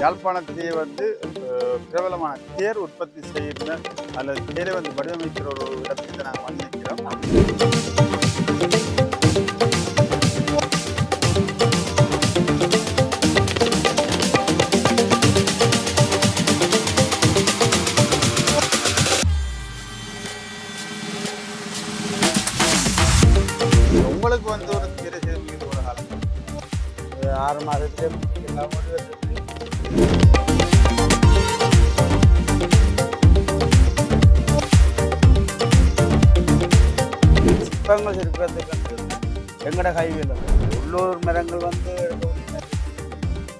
யாழ்ப்பாணத்திலேயே வந்து பிரபலமான தேர் உற்பத்தி செய்கிற அல்லது தேரை வந்து வடிவமைக்கிற ஒரு இடத்துக்கு நாங்கள் வந்து நிற்கிறோம் உங்களுக்கு வந்து ஒரு தேரை செய்து ஒரு காலம் ஆறு மாதத்துல முடிக்கலாம் சிற்பங்கள் சிற்பத்துக்கு வந்து எங்கட கைவில உள்ளூர் மரங்கள் வந்து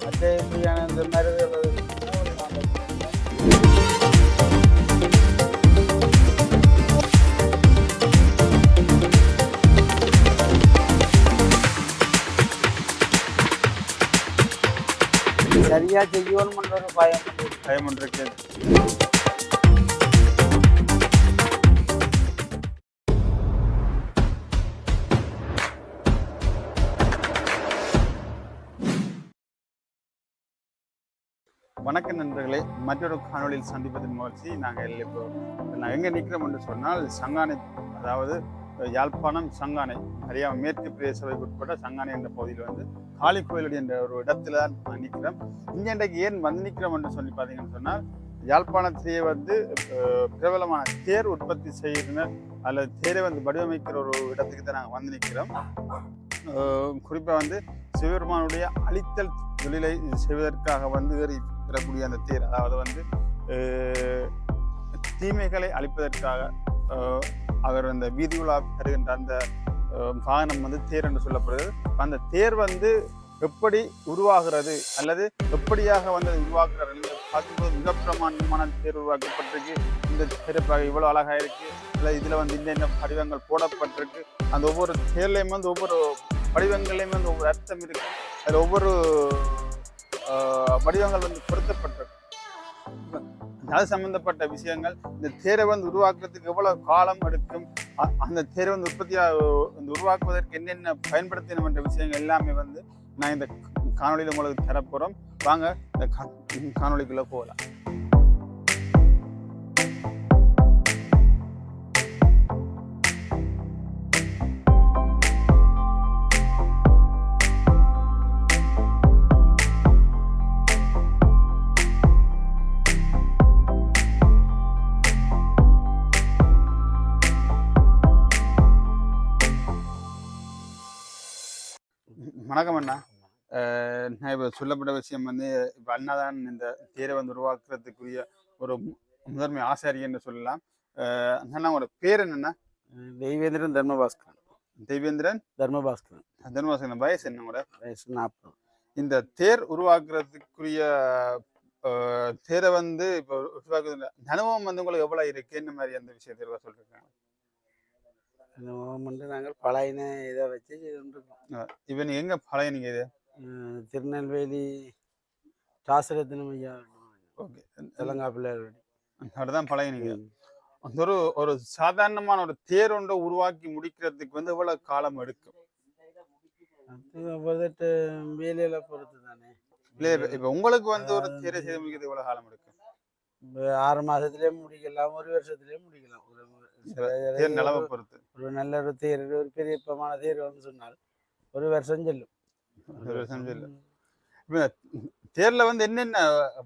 மற்ற இப்படியான இந்த மருந்துகள் சரியா செய்யணும்ன்ற ஒரு பயம். பயம் ஒன்று இருக்கு வணக்கம் நண்பர்களே மற்றொரு காணொளியில் சந்திப்பதன் முயற்சி நாங்கள் இப்போ நாங்கள் எங்கே நிற்கிறோம் என்று சொன்னால் சங்கானை அதாவது யாழ்ப்பாணம் சங்கானை நிறையா மேற்கு பிரதேச சபைக்கு உட்பட்ட சங்கானை என்ற பகுதியில் வந்து காளி கோயிலுடைய என்ற ஒரு இடத்துல தான் நான் நிற்கிறேன். இங்கே இன்றைக்கு ஏன் வந்து நிற்கிறோம் என்று சொல்லி பார்த்தீங்கன்னு சொன்னால் யாழ்ப்பாணத்திலேயே வந்து பிரபலமான தேர் உற்பத்தி செய்கிற அல்லது தேரை வந்து வடிவமைக்கிற ஒரு இடத்துக்கு தான் நாங்கள் வந்து நிற்கிறோம். குறிப்பாக வந்து சிவபெருமானுடைய அழித்தல் தொழிலை செய்வதற்காக வந்து ஏறி அந்த தேர் அதாவது வந்து தீமைகளை அழிப்பதற்காக அவர் அந்த வீதி உலா தருகின்ற அந்த வாகனம் வந்து தேர் என்று சொல்லப்படுகிறது. அந்த தேர் வந்து எப்படி உருவாகிறது அல்லது எப்படியாக வந்து அது உருவாக்குறாரு பார்க்கும்போது மிக பிரமாண்டமான தேர் உருவாக்கப்பட்டிருக்கு. இந்த தேர் இவ்வளோ அழகாக இருக்கு. இல்லை இதில் வந்து இன்னென்ன வடிவங்கள் போடப்பட்டிருக்கு. அந்த ஒவ்வொரு தேர்லையும் வந்து ஒவ்வொரு படிவங்கள்லையும் வந்து ஒவ்வொரு அர்த்தம் இருக்குது அதில் ஒவ்வொரு வடிவங்கள் வந்து பொருத்தப்பட்டிருக்கு. அது சம்பந்தப்பட்ட விஷயங்கள் இந்த தேரை வந்து உருவாக்குறதுக்கு எவ்வளவு காலம் எடுக்கும் அந்த தேரை வந்து உற்பத்தியாக வந்து உருவாக்குவதற்கு என்னென்ன பயன்படுத்தணும் என்ற விஷயங்கள் எல்லாமே வந்து நான் இந்த காணொளியில் உங்களுக்கு தரப்போகிறோம் வாங்க இந்த கா- போகலாம். வணக்கம் அண்ணா. இப்போ சொல்லப்பட்ட விஷயம் வந்து இப்போ அண்ணா தான் இந்த தேரை வந்து உருவாக்குறதுக்குரிய ஒரு முதன்மை ஆசாரி என்று சொல்லலாம். அண்ணா உங்களோட பேர் என்னண்ணா? தெய்வேந்திரன் தர்மபாஸ்கரன். தெய்வேந்திரன் தர்மபாஸ்கரன். தர்மவாசன் வயசு என்ன உங்களோட? வயசு நாற்பது இந்த தேர் உருவாக்குறதுக்குரிய தேரை வந்து இப்போ உருவாக்குறது அனுபவம் வந்து உங்களுக்கு எவ்வளவு இருக்கு? என்ன மாதிரி அந்த விஷயத்தை சொல்லிருக்காங்க இந்த வந்து நாங்கள் பழையன இதை வச்சு செய்துருக்கோம் இப்போ எங்க பழைய இது? திருநெல்வேலி ராசரத்னம் ஐயா ஓகே. தெலங்கா பிள்ளையார் அதுதான் பழைய நீங்க அந்த ஒரு ஒரு சாதாரணமான ஒரு தேர் ஒன்றை உருவாக்கி முடிக்கிறதுக்கு வந்து எவ்வளவு காலம் எடுக்கும்? ஒவ்வொருத்தட்டு வேலையில பொறுத்து தானே. இல்ல இப்ப- உங்களுக்கு வந்து ஒரு தேரை செய்து முடிக்கிறது எவ்வளவு காலம் எடுக்கும்? ஆறு மாசத்துலயே முடிக்கலாம் ஒரு வருஷத்துலயே முடிக்கலாம். தேர் நிலவை பொறுத்து ஒரு நல்ல ஒரு தேர் ஒரு பெரிய இப்பமான தேர் வந்து சொன்னால் ஒரு வருஷம் செல்லும் ஒரு வருஷம் செல்லும். தேர்ல வந்து என்னென்ன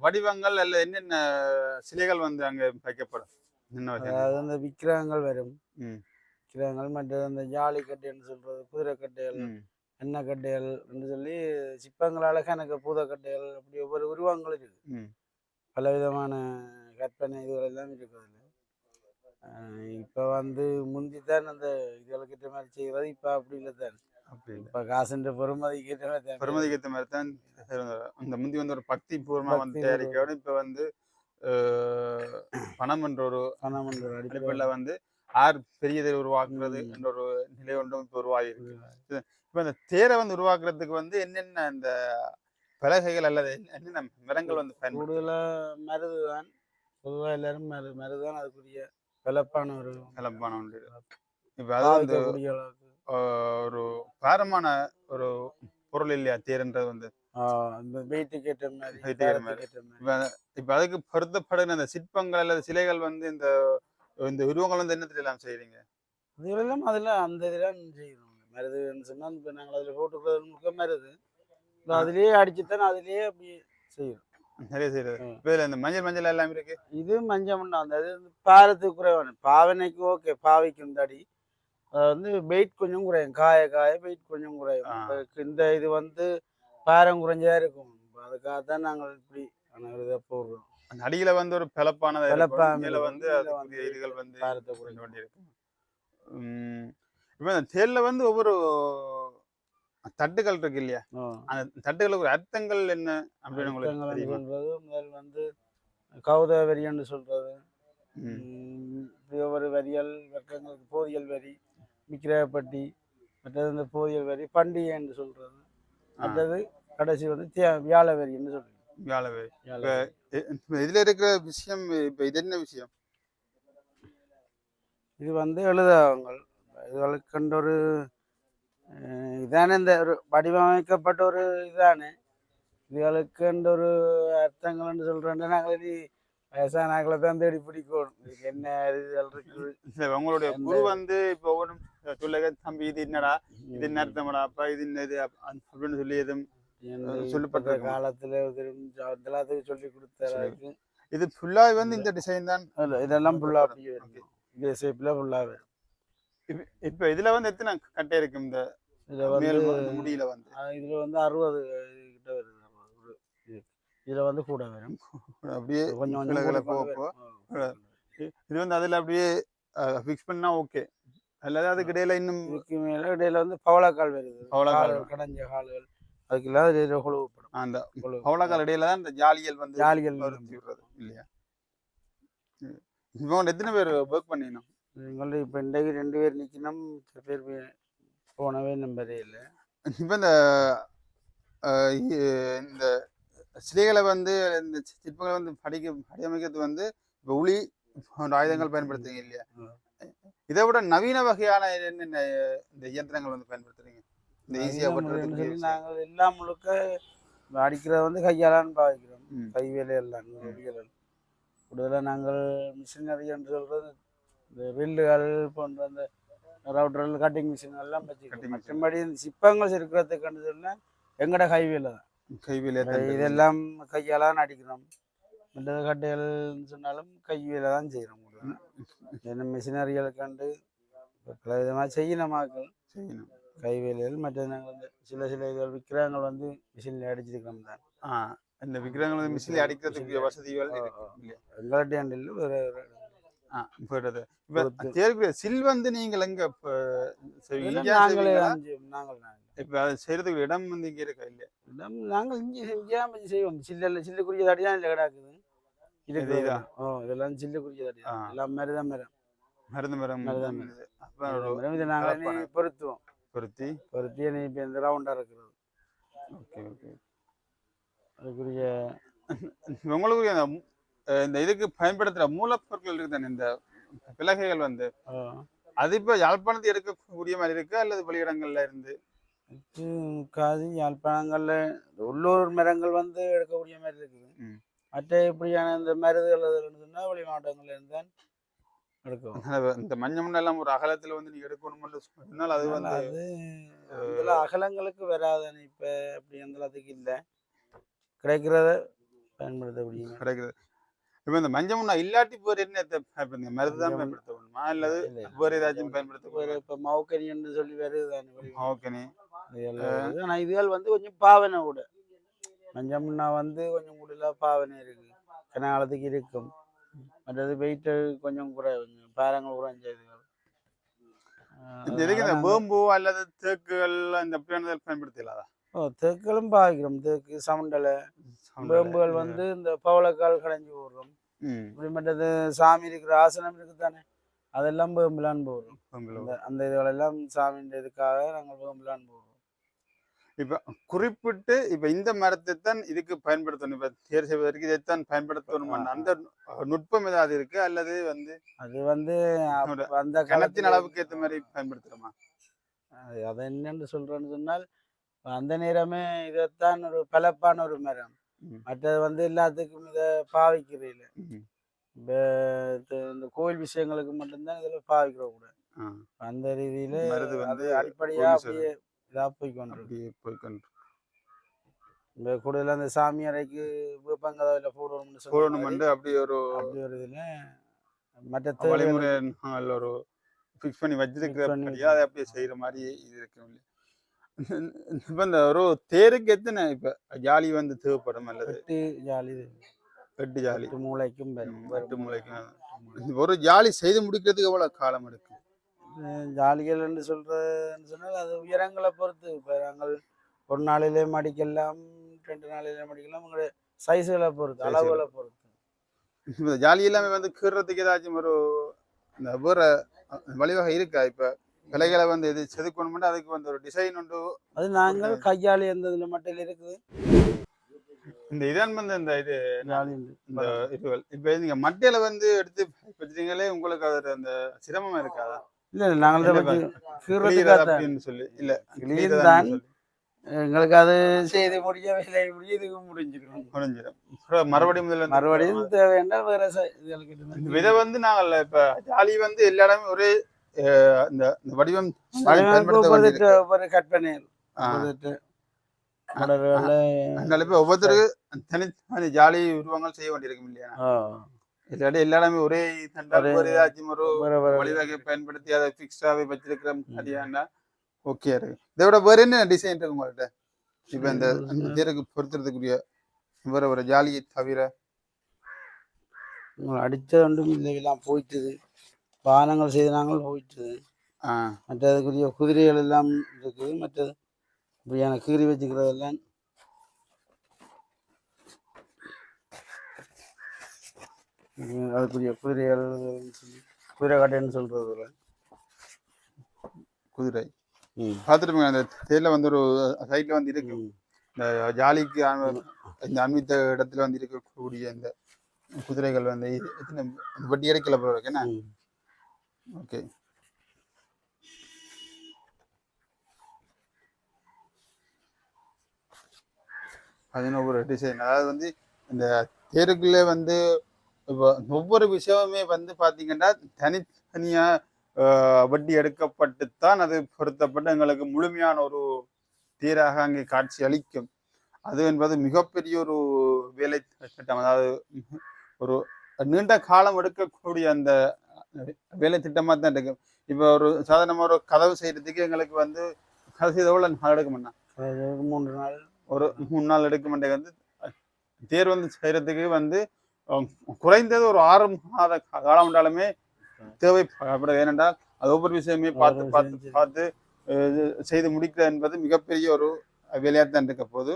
வடிவங்கள் அல்ல என்னென்ன சிலைகள் வந்து அங்க வைக்கப்படும்? அதாவது அந்த விக்கிரகங்கள் வரும். விக்கிரகங்கள் மற்றது அந்த ஜாலி கட்டைன்னு சொல்றது குதிரை கட்டைகள். எண்ணெய் கட்டைகள் என்று சொல்லி சிற்பங்களால கணக்கு பூத கட்டைகள் அப்படி ஒவ்வொரு உருவங்கள் இருக்கு ம். பலவிதமான கற்பனை இதுகள் எல்லாம் இருக்குது இப்ப வந்து முந்தி தான் அந்த இதுகளுக்கு ஏற்ற மாதிரி செய்கிறது இப்ப அப்படி இல்லை தான். அப்படி இப்ப காசுன்ற பொறுமதிக்கு ஏற்ற மாதிரி தான். பெருமதிக்கு ஏற்ற மாதிரி தான் அந்த முந்தி வந்து ஒரு பக்தி பூர்வமா வந்து பக்தி தயாரிக்கோட இப்ப வந்து பணம் என்ற ஒரு பணம் என்ற அடிப்படையில் அடிப்படையில வந்து ஆர் பெரியதை உருவாக்குறது. என்ற ஒரு நிலை ஒன்றும் இப்ப உருவாகி. இப்ப இந்த தேரை வந்து உருவாக்குறதுக்கு வந்து என்னென்ன இந்த பலகைகள் அல்லது என்னென்ன மரங்கள் வந்து பயன்படுது? கூடுதலா மருது தான் பொதுவா எல்லாரும் மரு மருது தான் அதுக்குரிய வெளப்பான ஒரு கலப்பான ஒன்று. இப்போ அது வந்து பாவிக்கக்கூடிய அளவுக்கு. ஆஹ், ஒரு பாரமான ஒரு பொருள் இல்லையா? தேர்ன்றது வந்து. இப்ப அதுக்கு பொருத்தப்படுகிற அந்த சிற்பங்கள் அல்லது சிலைகள் வந்து இந்த இந்த உருவங்கள் வந்து என்னத்துல எல்லாம் செய்றீங்க? இதுகளெல்லாம் அதில் அந்த இதெல்லாம் செய்யணும். மருதுன்னு சொன்னால் இப்போ நாங்கள் அதில் போட்டுக்கிறது முழுக்க மருது. அதுலேயே அடிச்சுத்தான் அதுலேயே அப்படி செய்யணும். நிறைய செய்யறது. ம். இப்ப இதுல இந்த மஞ்சள் மஞ்சள் எல்லாம் இருக்கு? இது மஞ்சள் மண்ணா அந்த இது வந்து பாரத்துக்கு குறைவான பாவனைக்கு ஓகே பாவைக்கும் தடி அது வந்து வெயிட் கொஞ்சம் குறையும். காய காய வெயிட் கொஞ்சம் குறையும். இந்த இது வந்து பாரம் குறைஞ்சா இருக்கும். அதுக்காக தான் நாங்கள் இப்படி ஆனால் இதை போடுறோம். அந்த அடியில வந்து ஒரு பிளப்பான மேல வந்து இதுகள் வந்து பாரத்தை கொஞ்சம் குறைக்கும் வேண்டி இருக்கும். உம் இப்ப இந்த தேர்ல வந்து ஒவ்வொரு தட்டுகள் இருக்கு இல்லையா. அந்த தட்டுகளுக்கு ஒரு அர்த்தங்கள் என்ன அப்படின்னு உங்களுக்கு முதல் வந்து கௌத வரியன்னு சொல்றது ஒவ்வொரு வரியல் வர்க்கங்களுக்கு போதியல் வரி விக்கிரகப்பட்டி மற்றது இந்த போதியல் வரி பண்டிகை என்று சொல்றது. மற்றது கடைசி வந்து வியாழ வரின்னு சொல்றது. வியாழ வரி. இதுல இருக்கிற விஷயம் இப்ப இது என்ன விஷயம்? இது வந்து எழுதகங்கள் இதுகளுக்கென்ற ஒரு இதானே இந்த ஒரு வடிவமைக்கப்பட்ட ஒரு இதானே? இதுகளுக்கென்ற ஒரு அர்த்தங்கள்னு சொல்றேன் நாங்கள் இனி வயசானாக்களை தான் தேடி பிடிக்கணும். இதுக்கு என்ன இதுகள் இருக்குது? இல்ல உங்களுடைய குரு வந்து இப்ப ஒவ்வொன்றும் சொல்லுங்க தம்பி இது என்னடா? இது என்ன அர்த்தமடா? அப்பா இது என்னது? அப்படின்னு சொல்லி எதுவும் சொல்லப்பட்டிருக்குமா? காலத்துல எல்லாத்துக்கும் சொல்லி கொடுத்தாரு இது? ஃபுல்லா வந்து இந்த டிசைன் தான். இதெல்லாம் ஃபுல்லா அப்படியே வரும். இதே ஷேப்ல ஃபுல்லா வரும். இப்ப- இப்ப இதுல வந்து எத்தனை கட்டை இருக்கு இந்த இதுல வந்து முடியில வந்து. இதுல வந்து அறுபது கிட்ட வருது. இதுல வந்து கூட வரும். அப்படியே கொஞ்சம் கொஞ்சம் இது வந்து அதுல அப்படியே ஃபிக்ஸ் பண்ணா ஓகே அல்லது அதுக்கு இடையில இன்னும் மேல இடையில வந்து பவளக்கால் வருது. பவளக்கால் கடைஞ்ச கால்கள் அதுக்கு இல்லாத கொழுவுப்படும். அந்த. பவளக்கால் இடையில தான் இந்த ஜாலியல் வந்து ஜாலிகள் விடுறது இல்லையா? இவங்க எத்தனை பேர் ஒர்க் பண்ணினோம் எங்கள்ட்ட இப்ப இன்றைக்கு ரெண்டு பேர் நிக்கணும் சில பேர் போனவே நம்பரே இல்லை. இப்ப இந்த இந்த சிலைகளை வந்து இந்த சிற்பங்களை வந்து படிக்க வடிவமைக்கிறது வந்து இப்ப உளி ஆயுதங்கள் பயன்படுத்துறீங்க இல்லையா. இதை விட நவீன வகையான என்னென்ன இந்த இயந்திரங்கள் வந்து பயன்படுத்துறீங்க? இந்த ஈஸியா நவீன முறைன்னு பண்றதுக்கு சொல்லி நாங்கள் எல்லாம் முழுக்க அடிக்கிறத வந்து கையாலான்னு பாவிக்கிறோம். ம். கை வேலையெல்லாம் வேலைகள் கூடுதலாக நாங்கள் மிஷினரி என்று சொல்றது இந்த வில்லுகள் போன்ற அந்த ரவுட்டர்கள் கட்டிங் மிஷின் எல்லாம் machine. மற்றபடி சிப்பங்கள் இருக்கிறதுக்குன்னு சொன்னால் எங்கட கைவேல தான். கைவிலே இதெல்லாம் கையாலான்னு அடிக்கிறோம். மற்றது கட்டைகள்னு சொன்னாலும் கைவேல தான் செய்கிறோம் என்ன மிஷினரிகளை கண்டு பல விதமாக செய்யணுமாக்கள் செய்யணும். கைவேலைகள் மற்றது நாங்கள் சில சில இதுகள் விக்கிரகங்கள் வந்து மிஷினில் அடிச்சிருக்கிறோம் தான். ஆ இந்த விக்கிரகங்கள் வந்து மிஷினில் அடிக்கிறதுக்கு வசதிகள் எங்கள்கிட்ட இல்லை வேறு போயிடுறது இப்ப. தேர்வு சில் வந்து நீங்கள் எங்க நாங்களே நாங்கள் இப்ப அது செய்யறதுக்கு இடம் வந்து இங்க இருக்கா இல்லையா? இடம் நாங்கள் இங்கே செஞ்சாமல் செய்வோம். சில்லில் சில்லுக்குரிய தடி தான் இல்லை கிடக்குது. இது இதா? ஓ இதெல்லாம் சில்லுக்குரிய தடி. எல்லாம் மாதிரி தான் மரம் மருந்து மரம். ஒரு மரம் இதை நாங்கள். பொருத்துவோம். பொருத்தி. பொருத்தி இப்போ இந்த ரவுண்டாக இருக்கிறது. Okay okay. அதுக்குரிய உங்களுக்கு இந்த இதுக்கு பயன்படுத்துற மூலப்பொருட்கள் இருக்கு தானே இந்த பிளகைகள் வந்து. அது இப்ப யாழ்ப்பாணத்து எடுக்கக்கூடிய மாதிரி இருக்கு? அல்லது வெளியிடங்கள்ல இருந்து? முக்காது யாழ்ப்பாணங்களில் உள்ளூர் மரங்கள் வந்து எடுக்கக்கூடிய மாதிரி இருக்குது. மற்ற இப்படியான இந்த மருதுகள் சொன்னால் வெளி மாவட்டங்கள்ல இருந்து தான் எடுக்கும். இந்த மஞ்சள் மண்ணெல்லாம் எல்லாம் ஒரு அகலத்துல வந்து நீங்க எடுக்கணும்னு சொன்னால் அது வந்து அது அகலங்களுக்கு வராதானே இப்போ அப்படி அந்த அளவுக்கு இல்லை. கிடைக்கிறத பயன்படுத்தக்கூடிய கிடைக்குது. இப்ப இந்த மஞ்சள் மண்ணா இல்லாட்டி வேறு என்ன பயன்படுத்துங்க? மருந்து தான் மஞ்சள் பயன்படுத்த வேணுமா அல்லது வேறு ஏதாச்சும் பயன்படுத்த ஒரு இப்போ மவுக்கனி என்று சொல்லி வருது தானே வெளி ஓகேனே ஆனால் இதுகள் வந்து கொஞ்சம் பாவனை கூட. மஞ்சள் முன்னா வந்து கொஞ்சம் கூடுதலாக பாவனை இருக்கு. கனகாலத்துக்கு இருக்கும். மற்றது வெயிட்டு கொஞ்சம் குறை கொஞ்சம் பாரங்கள் குறைஞ்ச இதுகள். இந்த இதுக்கு இந்த வேம்பு அல்லது தேக்குகள் இந்த அப்படியானதை பயன்படுத்தலாதா ஓ பாவிக்கிறோம் தேக்கு சமண்டலை வேம்புகள் வந்து இந்த பவளக்கால் கடைஞ்சி போடுறோம். இப்படி மற்றது சாமி இருக்கிற ஆசனம் இருக்குது தானே அதெல்லாம் வேம்புலான்னு போடுறோம். அந்த இதுகளெல்லாம் சாமியின் இதுக்காக நாங்கள் வேம்புலான்னு போடுறோம். இப்ப குறிப்பிட்டு இப்ப இந்த மரத்தை தான் இதுக்கு பயன்படுத்தணும். இப்ப தேர் செய்வதற்கு இதைத்தான் பயன்படுத்தணும்? அந்த நுட்பம் ஏதாவது இருக்கு? அல்லது வந்து அது வந்து அந்த கணத்தின் அளவுக்கு ஏத்த மாதிரி பயன்படுத்துறோமா அது அதை என்னன்னு சொல்றேன்னு சொன்னால் அந்த நேரமே இதைத்தான் ஒரு பலப்பான ஒரு மரம். மற்றது வந்து எல்லாத்துக்கும் இதை இது- இந்த கோயில் விஷயங்களுக்கு மட்டும்தான் இதில் பாவிக்கிற கூட. அந்த ரீதியில அது வந்து அடிப்படையா கோயில் அப்படியே இதா போய் கொண்டிருக்கு அப்படியே போய்க்கொண்டு இந்த கூடுதல அந்த சாமி அறைக்கு வேப்பங்கதவில போடணும்னு சொன்ன போடணும் மாதிரி வந்து அப்படி ஒரு அப்படி ஒரு இதுல மற்ற வழிமுறை ஒரு ஃபிக்ஸ் பண்ணி வச்சிருக்கிறபடியா அதை அப்படியே செய்யற மாதிரி இது இருக்கும் இப்ப இந்த ஒரு தேருக்கு எத்தனை இப்ப ஜாலி வந்து தேவைப்படும் அல்லது? எட்டு ஜாலி எட்டு ஜாலி. மூளைக்கும் எட்டு மூளைக்கும். ஒரு ஜாலி செய்து முடிக்கிறதுக்கு எவ்வளவு காலம் எடுக்கும்? ஜாலிகள் என்று சொல்றதுன்னு சொன்னால் அது உயரங்களை பொறுத்து. இப்போ நாங்கள் ஒரு நாளிலே மடிக்கலாம் ரெண்டு நாளிலே மடிக்கலாம் உங்களுடைய சைஸுகளை பொறுத்து அளவுகளை பொறுத்து. இந்த ஜாலி எல்லாமே வந்து கீறதுக்கு ஏதாச்சும் ஒரு இந்த வேற வழிவகை இருக்கா? இப்ப விலைகளை வந்து எது செதுக்கணும்னா அதுக்கு வந்து ஒரு டிசைன் உண்டு. அது நாங்கள் கையாளி அந்த இதில் மட்டும் இருக்குது. இந்த இதான் வந்து இந்த இது. இந்த இதுகள். இப்ப நீங்க மட்டையில வந்து எடுத்து வச்சுட்டீங்களே உங்களுக்கு அது அந்த சிரமமா இருக்காதா? இல்ல இல்ல நாங்கள் சொல்லி. இல்ல clear தான். எங்களுக்கு அது செய்து முடிய வேலை முடிய இதுக்கு முடிஞ்சிடும். முடிஞ்சிடும். மறுபடியும் முதல்ல மறுபடியும் தேவையான வேற இது வந்து நாங்கள் இப்ப ஜாலி வந்து எல்லா இடமும் ஒரே இந்த வடிவம் கற்பனை ஆ. ஒவ்வொரு மாடல்கள்ல அதனால இப்ப ஒவ்வொருத்தருக்கு தனித்தனி ஜாலி உருவங்கள் செய்ய வேண்டியிருக்கும் இல்லையா? இல்லாட்டி எல்லா இடமே ஒரே தண்டால் ஒரே- ஏதாச்சும் ஒரு வழிவகை பயன்படுத்தி அதை ஃபிக்ஸ்டாவே வச்சிருக்கிற மாதிரியாண்டா ஓகே இருக்கு. இதை விட வேற என்ன டிசைன் இருக்கு உங்கள்ட்ட? இப்ப இந்த தேருக்கு பொருத்துறதுக்குரிய வேற ஒரு ஜாலியை தவிர. அடிச்சது ஒன்றும் இல்லை எல்லாம் பானங்கள் செய்து நாங்கள் போயிட்டுது மற்றதுக்குரிய குதிரைகள் எல்லாம் இருக்குது மற்றது இப்படியான கீறி வச்சுக்கிறதெல்லாம் அதுக்குரிய குதிரைகள் சொல்லி குதிரை காட்டைன்னு சொல்றது குதிரை. பார்த்துட்டு அந்த தேர்ல வந்து ஒரு சைட்ல வந்து இருக்கு. இந்த ஜாலிக்கு இந்த அன்பித்த இடத்துல வந்து இருக்கக்கூடிய இந்த குதிரைகள் வந்து எத்தனை அந்த வட்டி இறக்கல போல இருக்கு. என்ன. ஓகே. அதுன்னு ஒவ்வொரு டிசைன் அதாவது வந்து இந்த தேருக்குள்ளே வந்து இப்போ ஒவ்வொரு விஷயமுமே வந்து பார்த்தீங்கன்னா தனித்தனியாக வட்டி எடுக்கப்பட்டுத்தான் அது பொருத்தப்பட்டு எங்களுக்கு முழுமையான ஒரு தேராக அங்கே காட்சி அளிக்கும். அது என்பது மிகப்பெரிய ஒரு வேலை திட்டம். அதாவது ஒரு நீண்ட காலம் எடுக்கக்கூடிய அந்த வேலை திட்டமா தான் இருக்கும் இப்போ ஒரு சாதாரணமா ஒரு கதவு செய்யறதுக்கு எங்களுக்கு வந்து கதவு செய்த எவ்வளோ நாள் எடுக்குமெண்ணா மூன்று நாள். ஒரு மூணு நாள் எடுக்குமெண்டே வந்து தேர் வந்து செய்யறதுக்கு வந்து குறைந்தது ஒரு ஆறு மாத காலம் உண்டாலுமே தேவைப்படும் ஏனென்றால் அது ஒவ்வொரு விஷயமே பார்த்து பார்த்து பார்த்து செய்து முடிக்கிற என்பது மிகப்பெரிய ஒரு வேலையாத்தான் இருக்க போது.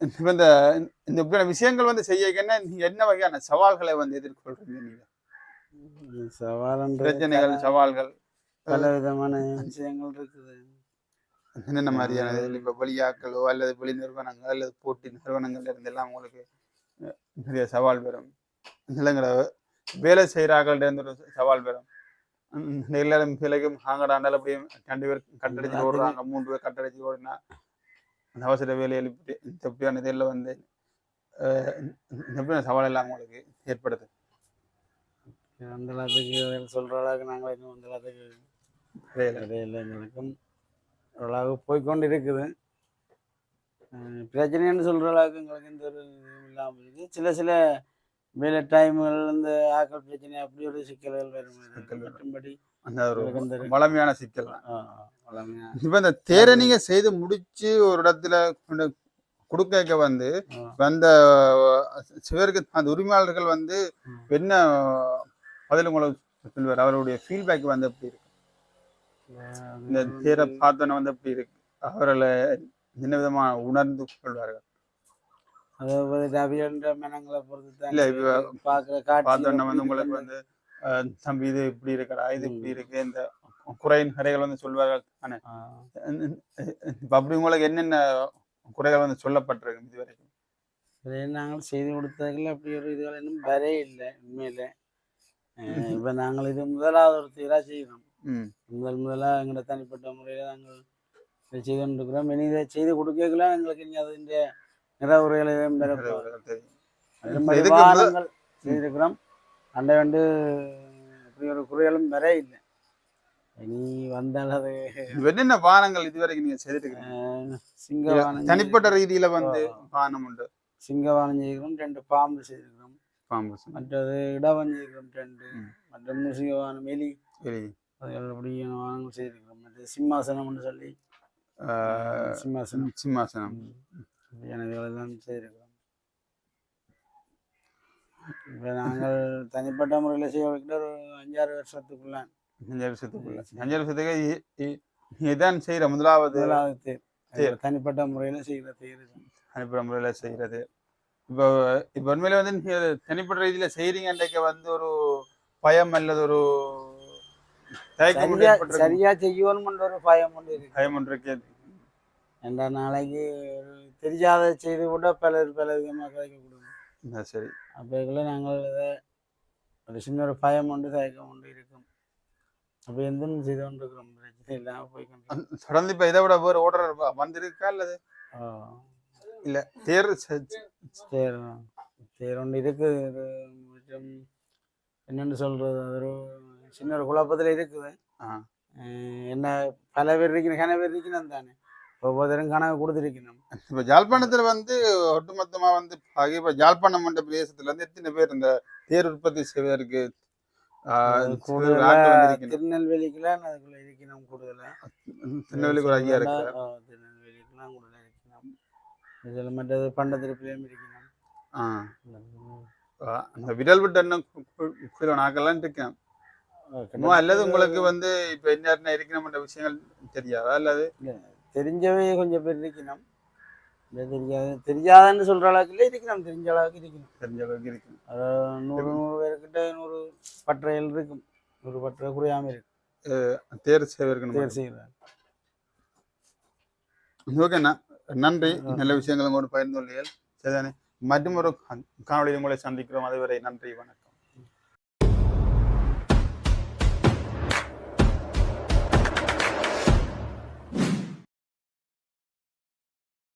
இந்த இந்த இப்படியான விஷயங்கள் வந்து செய்ய என்ன என்ன வகையான சவால்களை வந்து எதிர்கொள்றீங்க நீங்க? ம், சவாலன்ற பிரச்சனைகள் சவால்கள் பல விதமான விஷயங்கள் இருக்குது. என்னென்ன மாதிரியான இப்ப வெளியாக்களோ அல்லது வெளி நிறுவனங்கள் அல்லது போட்டி நிறுவனங்கள்ல இருந்து எல்லாம் உங்களுக்கு நிறைய சவால் வரும். இல்லைங்கிற வேலை செய்கிறார்கள்ட்ட இருந்து ஒரு சவால் வரும். உம், எல்லாரும் பிள்ளைக்கும் ஆங்கடாண்டால் அப்படியும் ரெண்டு பேர் கட்டடிச்சு ஓடுறாங்க. மூன்று பேர் கட்டடிச்சு ஓடினா அந்த அவசர வேலையில் இப்படி இந்த இப்படியான இதில் வந்து இப்படியான சவால் எல்லாம் உங்களுக்கு ஏற்படுது. அந்த அளவுக்கு சொல்ற அளவுக்கு நாங்கள் இன்னும் அந்த அளவுக்கு வேலை இடையில எங்களுக்கும். ஓரளவு போய்க்கொண்டு இருக்குது பிரச்சனைன்னு சொல்கிற அளவுக்கு எங்களுக்கு எந்த ஒரு இல்லாமல் இருக்குது. சில சில வேலை டைம்கள் இந்த ஆக்கள் பிரச்சனை அப்படி ஒரு சிக்கல்கள் வரும். சிக்கல் வரும். மற்றும்படி அந்த ஒரு அந்த வளமையான சிக்கல் இப்ப இந்த தேரை நீங்க செய்து முடிச்சு ஒரு இடத்துல கொடுக்க வந்து ஆ. வந்த சிவருக்கு அந்த உரிமையாளர்கள் வந்து. என்ன பதில் உங்களுக்கு சொல்லுவார்? அவருடைய ஃபீட்பேக் வந்து எப்படி இருக்கு? இந்த தேரை பார்த்தோன்னே வந்து எப்படி இருக்கு? அவர்களை என்ன விதமா உணர்ந்து கொள்வார்கள்? அதாவது ரவியன்ற மனங்களை பொறுத்து இல்ல, பார்த்தோன்னே வந்து உங்களுக்கு வந்து தம்பி இது இப்படி இருக்கடா இது. இப்படி இருக்கு இந்த குறையின் நிறைகள் வந்து சொல்வார்கள். இப்ப அப்படி உங்களுக்கு என்னென்ன குறைகள் வந்து சொல்லப்பட்டிருக்கு இது வரைக்கும் இதே நாங்கள் செய்து கொடுத்ததில் அப்படி ஒரு இதுகள் இன்னும் வரே இல்லை உண்மையில. இப்ப நாங்கள் இது முதலாவது ஒரு தீராக செய்கிறோம். முதல் முதலாக எங்களோட தனிப்பட்ட முறையில் நாங்கள் இதை செய்து கொண்டிருக்கிறோம். இனி இதை செய்து கொடுக்கலாம் எங்களுக்கு இனி அதிൻ്റെ நிறைவுரைகளை பெறப்போம் தெரியும். அது மாதிரி இதுக்கு முத- வாகனங்கள் செய்திருக்கிறோம். அண்டை வந்து அப்படி ஒரு குறைகளும் வர இல்லை. இனி வந்தால் அது என்னென்ன வாகனங்கள் இதுவரைக்கும் நீங்க செய்திருக்கீங்க சிங்கவானம் தனிப்பட்ட ரீதியில வந்து வாகனம் உண்டு. சிங்கவானம் செய்திருக்கிறோம் ரெண்டு பாம்பு செய்திருக்கிறோம். பாம்பு மற்றது இடவன் செய்திருக்கிறோம் ரெண்டு. மற்ற முசிகவானம் எலி. அப்படியான வாகனங்கள் செய்திருக்கிறோம். மற்ற சிம்மாசனம்னு சொல்லி. சிம்மாசனம். சிம்மாசனம். அப்படியான செய்திருக்கிறோம். இப்போ நாங்கள் தனிப்பட்ட முறையில் செய்ய வைக்கிற ஒரு அஞ்சாறு வருஷத்துக்குள்ள அஞ்சு வருஷத்துக்குள்ள. அஞ்சு வருஷத்துக்கு இதான் செய்யற முதலாவது முதலாவது தேர். தனிப்பட்ட முறையில் செய்கிற தேர். அனுப்புற முறையில செய்யறது இப்போ இப்போ உண்மையில வந்து நீங்க தனிப்பட்ட ரீதியில செய்றீங்கன்றக்க வந்து ஒரு பயம் அல்லது ஒரு சரியா செய்யணும்ன்ற ஒரு பயம் ஒன்று இருக்கு. பயம் ஒன்று இருக்கு. என்ற நாளைக்கு தெரியாத செய்து கூட பலர் பல விதமாக கிடைக்க கொடுக்கும் ஆ, சரி. அப்போக்குள்ள நாங்கள் இதை ஒரு சின்ன ஒரு பயம் உண்டு தயக்கம் உண்டு இருக்கும். அப்போ எந்த செய்து கொண்டு இருக்கிறோம் பிரச்சனை இல்லாமல் போய் கொண்டு அந்த- தொடர்ந்து இப்ப இதை விட வேறு ஓர்டர் வந்திருக்கா அல்லது இல்ல தேர் தேர் தேர் ஒன்று இருக்குது. மற்றும் என்னென்னு சொல்கிறது அது ஒரு சின்ன ஒரு குழப்பத்தில் இருக்குது. என்ன பல பேர் இருக்கணும் கன பேர் இருக்கணும் தானே. ஒவ்வொருத்தரும் கணக்கு கொடுத்துருக்கணும். இப்ப ஜாழ்ப்பாணத்துல வந்து ஒட்டுமொத்தமா வந்து இப்ப ஜாழ்ப்பாணம் மண்ட பிரதேசத்துல இருந்து எத்தனை பேர் இந்த தேர் உற்பத்தி செய்வதற்கு திருநெல்வேலிக்குலாம் அதுக்குள்ள இருக்கணும் கூடுதலாக திருநெல்வேலிக்கு ஒரு ஐயா இருக்கு? திருநெல்வேலிக்குலாம் கூடுதலாக இருக்கணும். இதில் மற்றது பண்டத்திருப்பிலையும் இருக்கணும். ஆ. அந்த விரல் விட்டு என்ன நாக்கெல்லாம் இருக்கேன் அல்லது உங்களுக்கு வந்து இப்ப என்ன இருக்கணும்ன்ற விஷயங்கள் தெரியாதா? அல்லது தெரிஞ்சவே கொஞ்சம் பேர் இருக்கணும். தெரியாது தெரியாதுன்னு சொல்கிற அளவுக்கு இல்லை இருக்கணும். தெரிஞ்ச அளவுக்கு இருக்கணும். தெரிஞ்சவங்க இருக்கணும். அது நூறு நூறு பேர்கிட்ட நூறு பற்றைகள் இருக்கும். நூறு பற்றை குறையாமல் இருக்கு தேர் சேவை இருக்கணும் தேர் செய்கிறார் ஓகேண்ணா நன்றி. நல்ல விஷயங்களை கூட பகிர்ந்து கொள்ளீர்கள் சரிதானே மற்றும் ஒரு காணொலியில் உங்களை சந்திக்கிறோம். அதுவரை நன்றி வணக்கம்.